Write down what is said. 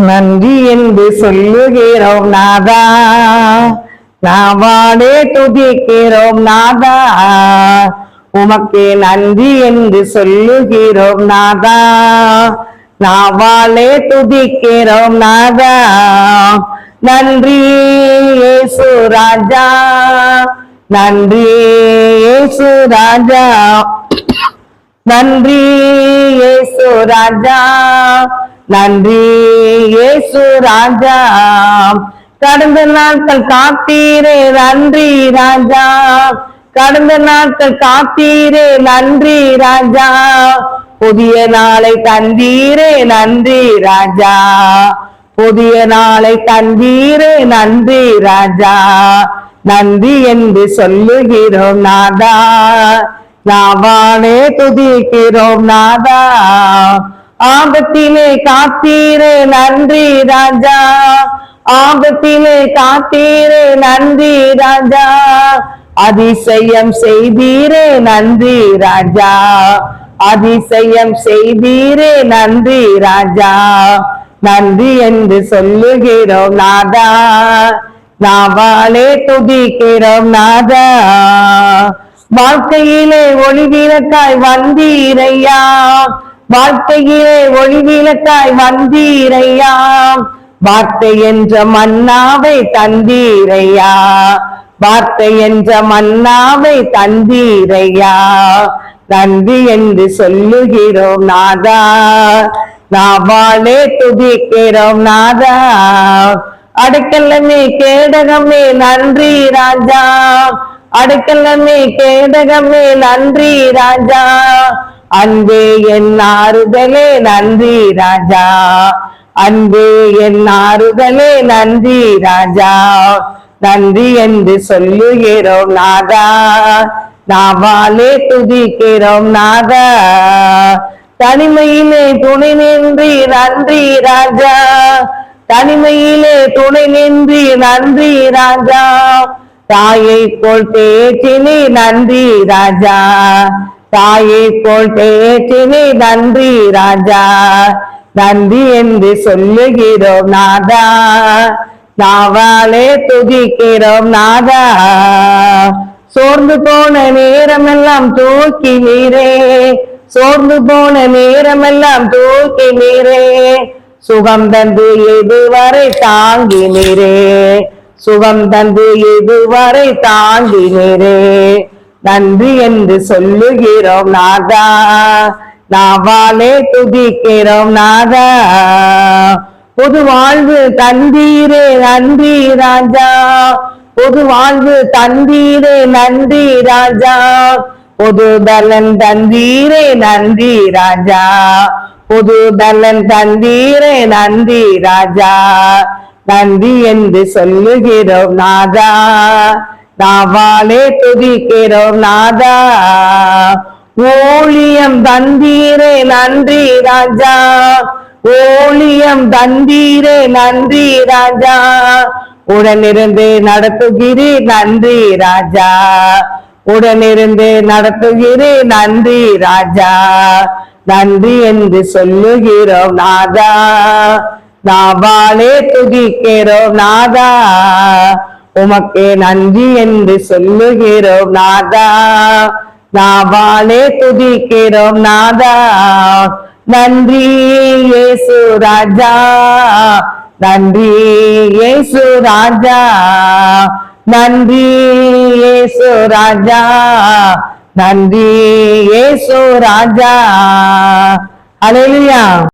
நன்றி என்று சொல்லுகிறோம் நாதா. நாவாடே துதிக்கிறோம் நாதா. உமக்கு நன்றி என்று சொல்லுகிறோம் நாதா. நாவாலே துதிக்கிறோம் நாதா. நன்றி ஏசு ராஜா. நன்றி ஏசு ராஜா. நன்றி ஏசு ராஜா. நன்றி ராஜா. கடந்த நாட்கள் காத்தீரே நன்றி ராஜா. கடந்த நாட்கள் காத்தீரே நன்றி ராஜா. புதிய நாளை தந்தீரே நன்றி ராஜா. புதிய நாளை தந்தீரே நன்றி ராஜா. நன்றி என்று சொல்லுகிறோம் நாதா. நாவானே துதிக்கிறோம் நாதா. ஆபத்திலே காத்தீரே நன்றி ராஜா. ஆபத்திலே காத்தீரே நன்றி ராஜா. அதிசயம் செய்தீரே நன்றி ராஜா. அதிசயம் செய்தீரே நன்றி ராஜா. நன்றி என்று சொல்லுகிறோம் நாதா. நாவாலே துதிக்கிறோம் நாதா. வாழ்க்கையிலே ஒளி விளக்காய் வந்தீரையா வார்த்தையே ஒளிவிளக்காய் வந்தீரையா வார்த்தை என்ற மன்னாவை தந்தீரையா. வார்த்தை என்ற மன்னாவை தந்தீரையா. நன்றி என்று சொல்லுகிறோம் நாதா. நாவாலே துதிக்கிறோம் நாதா. அடுக்கல்லமே கேடகமே நன்றி ராஜா. அடுக்கல்லமே கேடகமே நன்றி ராஜா. அன்பே என் ஆறுதலே நன்றி ராஜா. அன்பே என் ஆறுதலே நன்றி ராஜா. நன்றி என்று சொல்லுகிறோம் நாதா. நாவாலே துதிக்கிறோம் நாதா. தனிமையிலே துணை நின்றி நன்றி ராஜா. தனிமையிலே துணை நின்றி நன்றி ராஜா. தாயை போல் பேச்சினி நன்றி ராஜா. தாயை போல் தேற்றினி நன்றி ராஜா நன்றி என்று சொல்லுகிறோம் நாதா நாவாலே துதிக்கிறோம் நாதா. சோர்ந்து போன நேரமெல்லாம் தூக்கி நீரே சோர்ந்து போன நேரமெல்லாம் தூக்கி நீரே சுகம் தந்து இதுவரை தாங்கி நீரே சுகம் தந்து இதுவரை தாங்கி நீரே. நன்றி என்று சொல்லுகிறோம் நாதா. நாவாலே துதிக்கிறோம் நாதா. பொது வாழ்வு தந்தீரே நன்றி ராஜா. பொது வாழ்வு தந்தீரே நன்றி ராஜா. பொது பலன் தந்தீரே நன்றி ராஜா. பொது பலன் தந்தீரே நன்றி ராஜா. நன்றி என்று சொல்லுகிறோம் நாதா. நாவாலே துதிக்கிறோம் நாதா. ஓலியம் தந்தீரே நன்றி ராஜா. ஓலியம் தந்தீரே நன்றி ராஜா. உடனிருந்து நடத்துகிறீர் நன்றி ராஜா. உடனிருந்து நடத்துகிறீர் நன்றி ராஜா. நன்றி என்று சொல்லுகிறோம் நாதா. நாவாலே துதிக்கிறோம் நாதா. உமக்கே நன்றி என்று சொல்லுகிறோம் நாதா. நாவாலே துதிக்கிறோம் நாதா. நன்றி ஏசு ராஜா. நன்றி ஏசு ராஜா. நன்றி ஏசு ராஜா. நன்றி ஏசு ராஜா. அலையா